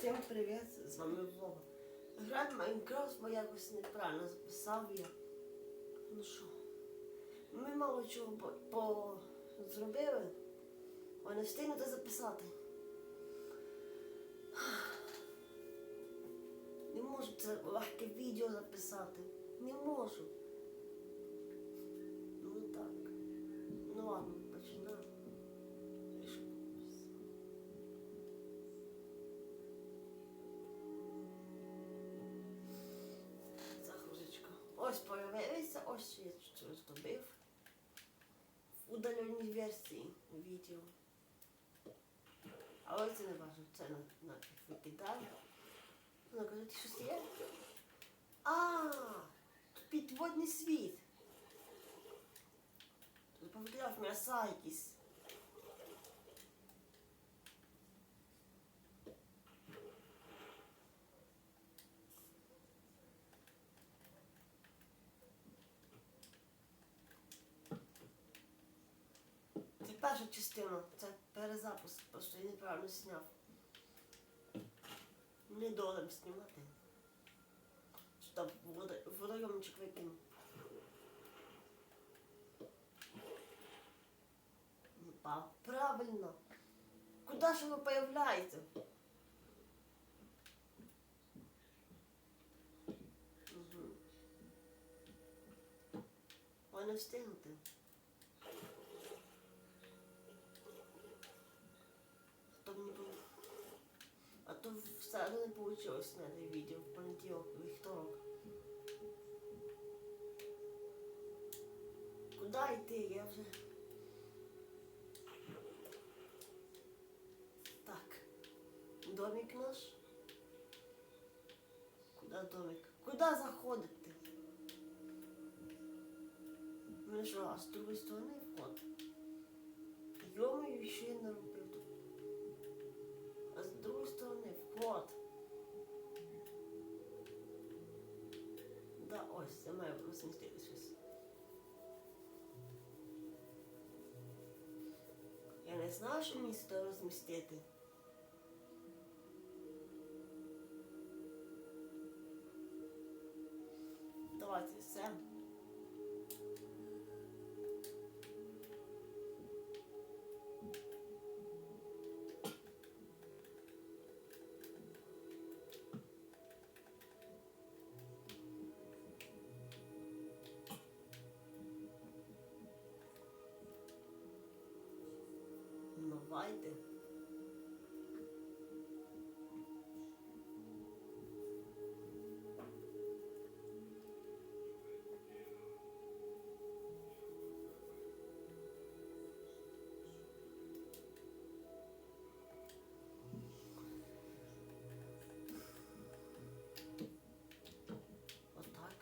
Всім привіт, з вами Вова. Грати в Майнкрафт, бо якось неправильно записав я. Ну що, ми мало чого по, по... зробили, а не встигнути записати. Не можу це легке відео записати. Не можу. Ну так. Ну ладно, починаємо. Ось появилися, ось я зробив. В удаленій версії відео. Але це не важливо, це на, викидаю. Ну, кажуть, щось є? А, підводний світ. Тут повідомляв м'яса якісь. Це перша частина, це перезапуск, просто я неправильно зняв. Не долем знімати. Що водойомчик викинув. Ну, Правильно. Куда ж ви появляєте? Угу. Не встигнути. А то мені було. А то все одно не вийшло зняти відео в понеділок, вівторок. Куди йти? Я вже. Так. Домик наш. Куда домик? Куда заходити? Ну що, а з другої сторони вход. Йомою ще й не Має розмістити щось. Я не знаю, що мені сюди розмістити. Давайте. Отак.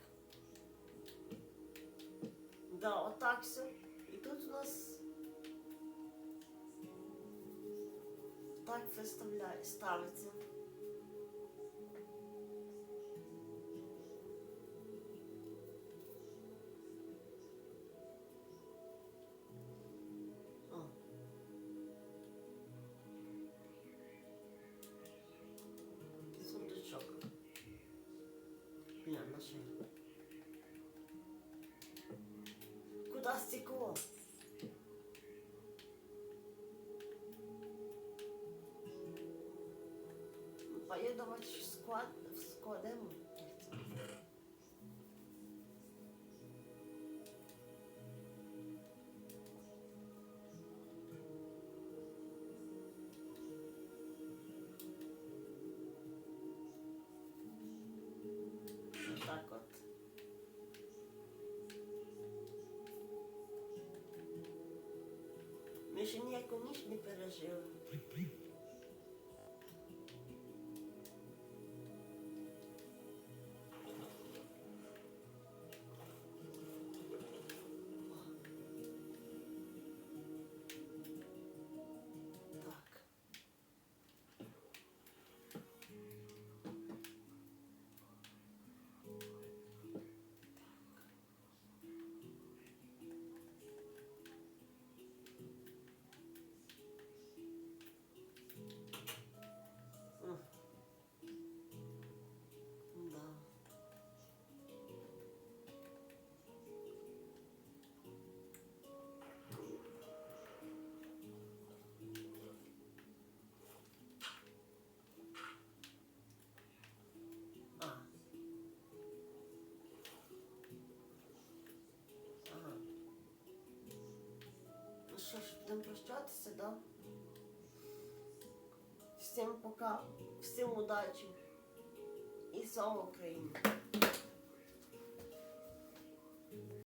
Да, отак все. І тут у нас так виставляє, ставиться. Куда стекло? Поїдувати в склад, в складемо. Так от. Ми ще будемо прощатися, да? Всім пока, всім удачі і слава Україні!